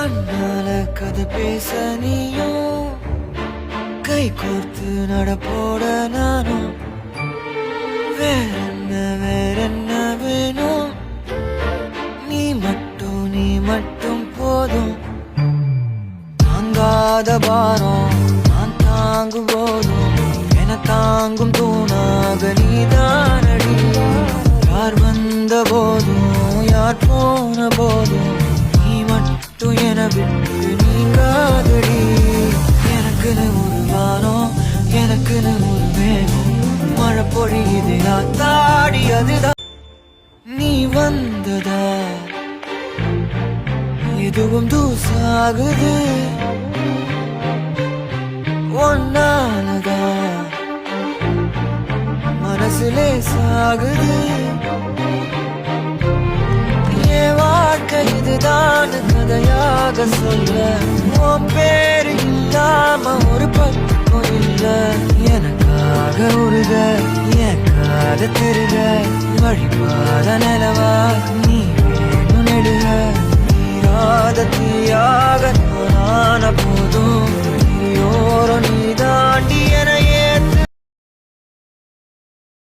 கண்ணால கதை பேச நீயும் கை கோர்த்து நடப்போட நானும் வேறென்ன வேறென்ன வேணும்? நீ மட்டும் நீ மட்டும் போதும். தாங்காத பாரம் நான் தாங்கும் போதும் என தாங்கும் தூணாக நீதானடி. யார் வந்த போதும் யார் போன போதும் மட்டும் என விட்டு நீங்காதடி. எனக்குன்னு ஒரு வானம் எனக்குன்னு ஒரு வேகம் மழை பொழியுது நான் தாடி அதுதான். நீ வந்ததா? எதுவும் தூசாகுது. ஒன்னாலதா மனசுலே சாகுது தான் கதையாக சொல்ல. உன் பேரு இல்லாம ஒரு பக்கம் இல்ல. எனக்காக உருக எனக்காக திருக. வழிபாத நிலவா நீ வேணும் நெடுக. நீராத தீயாக நான போதும்.